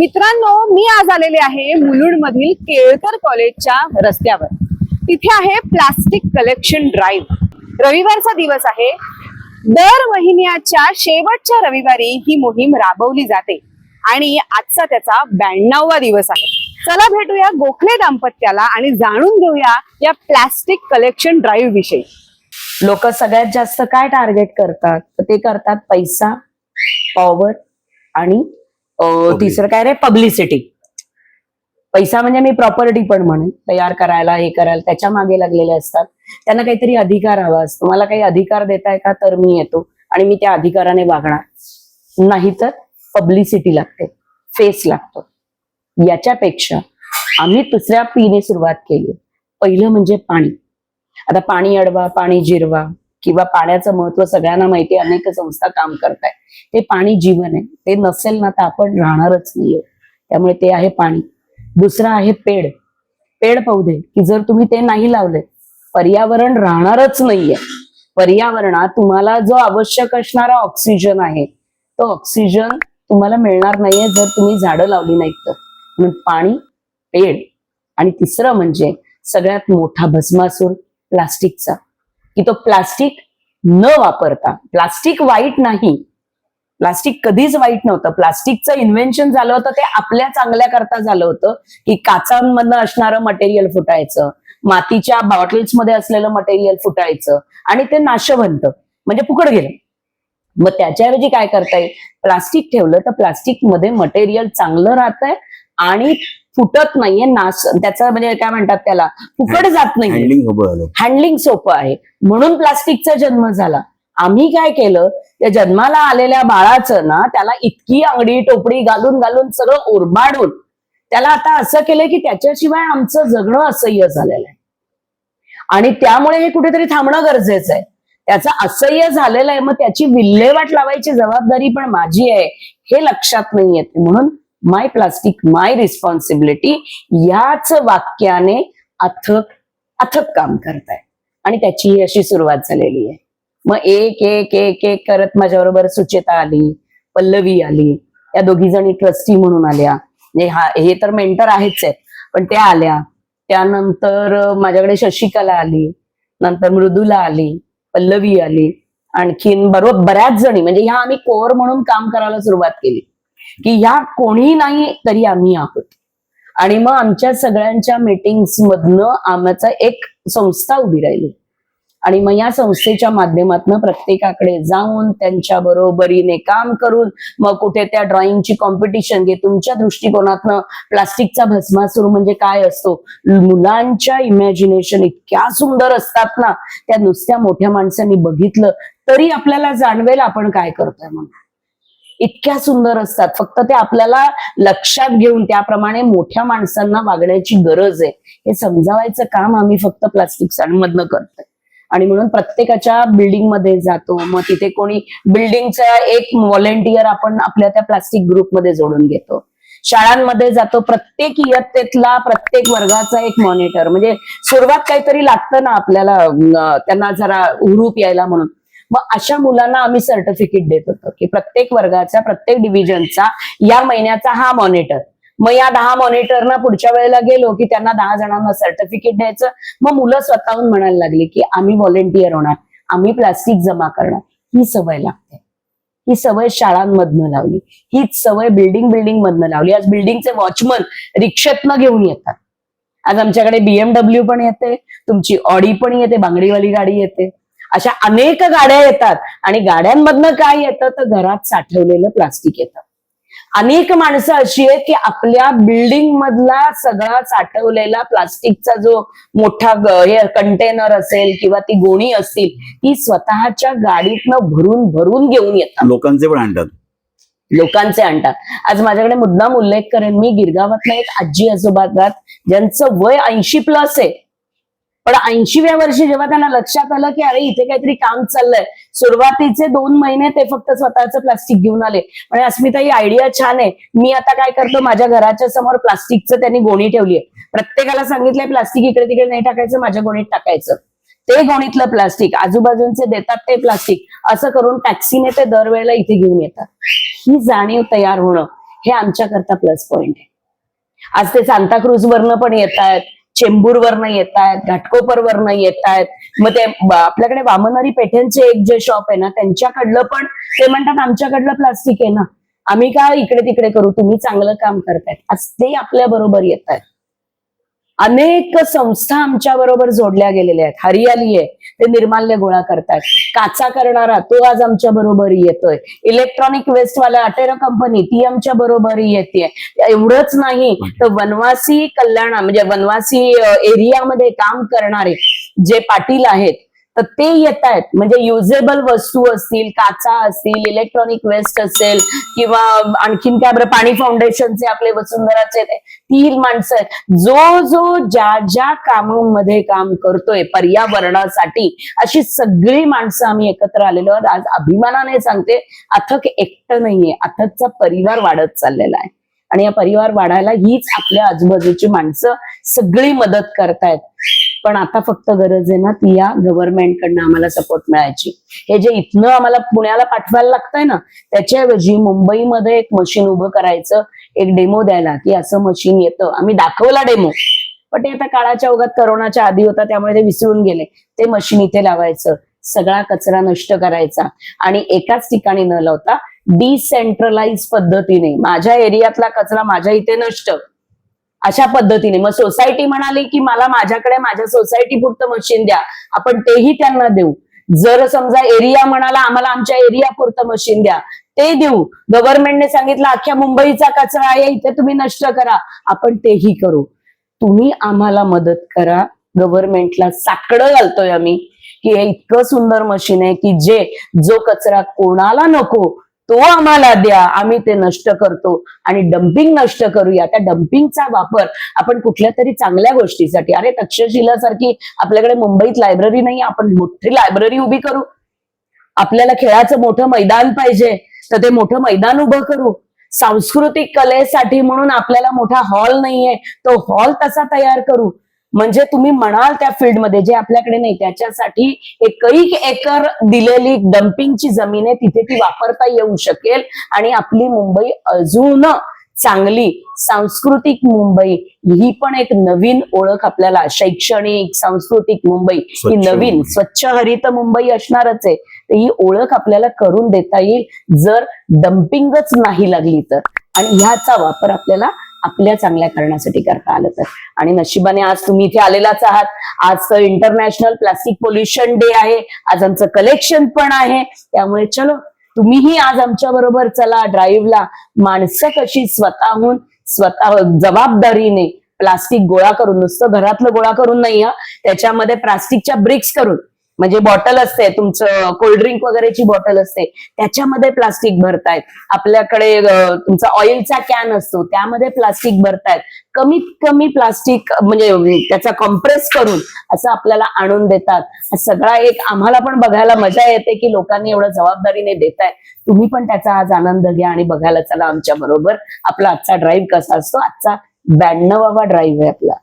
मित्रांनो मी आज आलेले आहे मुलुंड मधील केळकर कॉलेजच्या रस्त्यावर. तिथे आहे प्लास्टिक कलेक्शन ड्राईव्ह. रविवारचा दिवस आहे. दर महिन्याच्या शेवटच्या रविवारी ही मोहीम राबवली जाते. आणि आजचा त्याचा ब्याण्णववा दिवस आहे. चला भेटूया गोखले दाम्पत्याला आणि जाणून घेऊया या प्लास्टिक कलेक्शन ड्राईव्ह विषयी. लोक सगळ्यात जास्त काय टार्गेट करतात? ते करतात पैसा पॉवर आणि तिसरं काय रे? पब्लिसिटी पैसा म्हणजे मी प्रॉपर्टी पण म्हणेन. तयार करायला हे करायला त्याच्यामागे लागलेले असतात. त्यांना काहीतरी अधिकार हवा असतो. मला काही अधिकार देताय का? तर मी येतो. आणि मी त्या अधिकाराने वागणार. नाहीतर पब्लिसिटी लागते. फेस लागतो. याच्यापेक्षा आम्ही दुसऱ्या पीने सुरुवात केली. पहिलं म्हणजे पाणी. आता पाणी अडवा पाणी जिरवा. किंवा पाण्याचं महत्त्व सगळ्यांना माहिती आहे अनेक संस्था काम करताय ते पाणी जीवन आहे. ते नसेल ना तर आपण राहणारच नाहीये. त्यामुळे ते आहे पाणी. दुसरं आहे पेड. पेड पौधे की जर तुम्ही ते नाही लावले पर्यावरण राहणारच नाहीये. पर्यावरणात तुम्हाला जो आवश्यक असणारा ऑक्सिजन आहे तो ऑक्सिजन तुम्हाला मिळणार नाहीये जर तुम्ही झाडं लावली नाहीत तर. म्हणून पाणी पेड आणि तिसरं म्हणजे सगळ्यात मोठा भस्मासूर प्लास्टिकचा. की तो प्लास्टिक न वापरता प्लास्टिक वाईट नाही प्लास्टिक कधीच वाईट नव्हतं. प्लास्टिकचं इन्व्हेन्शन झालं होतं ते आपल्या चांगल्या करता झालं होतं की काचांमधनं असणारं मटेरियल फुटायचं मातीच्या बॉटल्समध्ये असलेलं मटेरियल फुटायचं आणि ते नाशवंत म्हणजे फुकट गेलं. मग त्याच्याऐवजी काय करता येईल? प्लास्टिक ठेवलं तर प्लास्टिकमध्ये मटेरियल चांगलं राहतंय आणि फुटत नाहीये नाश त्याचं म्हणजे काय म्हणतात त्याला? फुकट जात नाहीये. हँडलिंग सोपं आहे. म्हणून प्लास्टिकचा जन्म झाला. आम्ही काय केलं? त्या जन्माला आलेल्या बाळाचं ना त्याला इतकी अंगडी टोपडी घालून घालून सगळं ओरबाडून त्याला आता असं केलं की त्याच्याशिवाय आमचं जगणं असह्य झालेलं आहे. आणि त्यामुळे हे कुठेतरी थांबणं गरजेचं आहे. त्याचं असह्य झालेलं आहे मग त्याची विल्हेवाट लावायची जबाबदारी पण माझी आहे. हे लक्षात नाही येते म्हणून माय प्लास्टिक माय रिस्पॉन्सिबिलिटी याच वाक्याने अथक अथक काम करताय. आणि त्याची ही अशी सुरुवात झालेली आहे. मग एक एक एक एक करत माझ्याबरोबर सुचेता आली पल्लवी आली या दोघी जणी ट्रस्टी म्हणून आल्या. म्हणजे हा हे तर मेंटर आहेच आहेत पण त्या आल्या. त्यानंतर माझ्याकडे शशिकला आली नंतर मृदुला आली पल्लवी आली आणखीन बरोबर बऱ्याच जणी. म्हणजे ह्या आम्ही कोर म्हणून काम करायला सुरुवात केली. की ह्या कोणी नाही तरी आम्ही आहोत. आणि मग आमच्या सगळ्यांच्या मीटिंग्स मधनं आमचा एक संस्था उभी राहिली. आणि मग या संस्थेच्या माध्यमातून प्रत्येकाकडे जाऊन त्यांच्या बरोबरीने काम करून मग कुठे त्या ड्रॉइंगची कॉम्पिटिशन घे तुमच्या दृष्टिकोनातनं प्लास्टिकचा भस्मासूर म्हणजे काय असतो? मुलांच्या इमॅजिनेशन इतक्या सुंदर असतात ना त्या नुसत्या मोठ्या माणसांनी बघितलं तरी आपल्याला जाणवेल आपण काय करतोय म्हणून. इतक्या सुंदर असतात. फक्त ते आपल्याला लक्षात घेऊन त्याप्रमाणे मोठ्या माणसांना वागण्याची गरज आहे. हे समजावायचं काम आम्ही फक्त प्लास्टिक मधनं करतोय. आणि म्हणून प्रत्येकाच्या बिल्डिंगमध्ये जातो. मग तिथे कोणी बिल्डिंगचा एक व्हॉलेंटियर आपण आपल्या त्या प्लास्टिक ग्रुपमध्ये जोडून घेतो. शाळांमध्ये जातो. प्रत्येक इयत्तेतला प्रत्येक वर्गाचा एक मॉनिटर म्हणजे सुरुवात काहीतरी लागतं ना आपल्याला त्यांना जरा हुरूप यायला म्हणून. मग अशा मुलांना आम्ही सर्टिफिकेट देत होतो की प्रत्येक वर्गाचा प्रत्येक डिव्हिजनचा या महिन्याचा हा मॉनिटर मग या दहा मॉनिटरना पुढच्या वेळेला गेलो की त्यांना दहा जणांना सर्टिफिकेट द्यायचं. मग मुलं स्वतःहून म्हणायला लागली की आम्ही व्हॉलेंटियर होणार आम्ही प्लास्टिक जमा करणार. ही सवय लागते. ही सवय शाळांमधनं लावली. हीच सवय बिल्डिंग बिल्डिंग मधनं लावली. आज बिल्डिंगचे वॉचमन रिक्षेतनं घेऊन येतात. आज आमच्याकडे बीएमडब्ल्यू पण येते तुमची ऑडी पण येते बांगडीवाली गाडी येते. अशा अनेक गाड्या येतात. आणि गाड्यांमधनं काय येतं? तर घरात साठवलेलं प्लास्टिक येतं. अनेक माणसं अशी आहेत की आपल्या बिल्डिंग मधला सगळा साठवलेला प्लास्टिकचा जो मोठा हे कंटेनर असेल किंवा ती गोणी असतील ती स्वतःच्या गाडीतनं भरून भरून घेऊन येतात. लोकांचे पण आणतात. लोकांचे आणतात. आज माझ्याकडे मुद्दाम उल्लेख करेन. मी गिरगावातलं एक आजी आजोबा ज्यांचं वय ऐंशी प्लस आहे. पण ऐंशीव्या वर्षी जेव्हा त्यांना लक्षात आलं की अरे इथे काहीतरी काम चाललंय सुरुवातीचे दोन महिने ते फक्त स्वतःचं प्लास्टिक घेऊन आले. म्हणजे अस्मिता ही आयडिया छान आहे. मी आता काय करतो माझ्या घराच्या समोर प्लास्टिकचं त्यांनी गोणी ठेवली आहे. प्रत्येकाला सांगितलंय प्लास्टिक इकडे तिकडे नाही टाकायचं माझ्या गोणीत टाकायचं. ते गोणीतलं प्लास्टिक आजूबाजूंचे देतात ते प्लास्टिक असं करून टॅक्सीने ते दरवेळेला इथे घेऊन येतात. ही जाणीव तयार होणं हे आमच्याकरता प्लस पॉइंट आहे. आज ते सांताक्रूज वरनं पण येत आहेत चेंबूरवरनं येत आहेत घाटकोपरवरनं येत आहेत मग ते आपल्याकडे वामनारी पेठ्यांचे एक जे शॉप आहे ना त्यांच्याकडलं पण ते म्हणतात आमच्याकडलं प्लास्टिक आहे ना. आम्ही का इकडे तिकडे करू? तुम्ही चांगलं काम करतायत. आज ते आपल्या बरोबर येत आहेत अनेक संस्था आमच्या बरोबर जोडल्या गेलेल्या आहेत. हरियाली आहे. ते निर्माल्य गोळा करतात काचा करणारा तो आज आमच्या बरोबर येतोय. इलेक्ट्रॉनिक वेस्टवाला अटेरो अटेरा कंपनी ती आमच्या बरोबर येते एवढंच नाही तर वनवासी कल्याण म्हणजे वनवासी एरियामध्ये काम करणारे जे पाटील आहेत तर ते येत आहेत म्हणजे युजेबल वस्तू असतील काचा असतील इलेक्ट्रॉनिक वेस्ट असेल किंवा आणखीन काय बरं पाणी फाउंडेशनचे आपले वसुंधराचे ती माणसं आहेत. जो जो ज्या ज्या कामांमध्ये काम करतोय पर्यावरणासाठी अशी सगळी माणसं आम्ही एकत्र आलेलो आहोत. आज अभिमानाने सांगते अथक एकटं नाहीये. अथकचा परिवार वाढत चाललेला आहे. आणि या परिवार वाढायला हीच आपल्या आजूबाजूची माणसं सगळी मदत करतायत. पण आता फक्त गरज आहे ना ती या गव्हर्नमेंटकडनं आम्हाला सपोर्ट मिळायची. हे जे इथनं आम्हाला पुण्याला पाठवायला लागतंय ना त्याच्याऐवजी मुंबईमध्ये एक मशीन उभं करायचं एक डेमो द्यायला की असं मशीन येतं. आम्ही दाखवला डेमो पण ते आता काळाच्या ओघात करोनाच्या आधी होता त्यामुळे ते विसरून गेले. ते मशीन इथे लावायचं. सगळा कचरा नष्ट करायचा. आणि एकाच ठिकाणी न लावता डिसेंट्रलाइज पद्धतीने माझ्या एरियातला कचरा माझ्या इथे नष्ट. अशा पद्धतीने. मग सोसायटी म्हणाली की मला माझ्याकडे माझ्या सोसायटी पुरतं मशीन द्या. आपण तेही त्यांना देऊ. जर समजा एरिया म्हणाला आम्हाला आमच्या एरिया पुरतं मशीन द्या. ते देऊ. गव्हर्नमेंटने सांगितलं अख्ख्या मुंबईचा कचरा आहे इथे तुम्ही नष्ट करा. आपण तेही करू. तुम्ही आम्हाला मदत करा. गव्हर्नमेंटला साकडं घालतोय आम्ही की हे इतकं सुंदर मशीन आहे की जे जो कचरा कोणाला नको तो आम्हाला द्या. आम्ही ते नष्ट करतो. आणि डम्पिंग नष्ट करूया. त्या डम्पिंगचा वापर आपण कुठल्या तरी चांगल्या गोष्टीसाठी अरे तक्षशिलासारखी आपल्याकडे मुंबईत लायब्ररी नाही आपण मोठी लायब्ररी उभी करू. आपल्याला खेळाचं मोठं मैदान पाहिजे तर ते मोठं मैदान उभं करू. सांस्कृतिक कलेसाठी म्हणून आपल्याला मोठा हॉल नाहीये तो हॉल तसा तयार करू. म्हणजे तुम्ही म्हणाल त्या फील्डमध्ये जे आपल्याकडे नाही त्याच्यासाठी एकही एकर दिलेली डम्पिंगची जमीन आहे तिथे ती वापरता येऊ शकेल. आणि आपली मुंबई अजून चांगली सांस्कृतिक मुंबई ही पण एक नवीन ओळख आपल्याला. शैक्षणिक सांस्कृतिक मुंबई ही नवीन. स्वच्छ हरित मुंबई असणारच आहे. तर ही ओळख आपल्याला करून देता येईल. जर डम्पिंगच नाही लागली तर. आणि ह्याचा वापर आपल्याला आपल्या चांगल्या करण्यासाठी करता आलं तर. आणि नशिबाने आज तुम्ही इथे आलेलाच आहात. आज इंटरनॅशनल प्लास्टिक पोल्युशन डे आहे. आज आमचं कलेक्शन पण आहे. त्यामुळे चलो तुम्हीही आज आमच्या बरोबर चला ड्राईव्हला माणसं कशी स्वतःहून स्वतः जबाबदारीने प्लास्टिक गोळा करून नुसतं घरातलं गोळा करून नाही त्याच्यामध्ये प्लास्टिकच्या ब्रिक्स करून. म्हणजे बॉटल असते तुमचं कोल्ड्रिंक वगैरेची बॉटल असते त्याच्यामध्ये प्लास्टिक भरतायत. आपल्याकडे तुमचा ऑइलचा कॅन असतो त्यामध्ये प्लास्टिक भरतायत. कमीत कमी प्लास्टिक म्हणजे त्याचा कॉम्प्रेस करून असं आपल्याला आणून देतात. सगळा एक आम्हाला पण बघायला मजा येते की लोकांनी एवढं जबाबदारीने देत आहे तुम्ही पण त्याचा आज आनंद घ्या आणि बघायला चला आमच्या बरोबर. आपला आजचा ड्राईव्ह कसा असतो? आजचा ब्याण्णवावा ड्राईव्ह आहे आपला.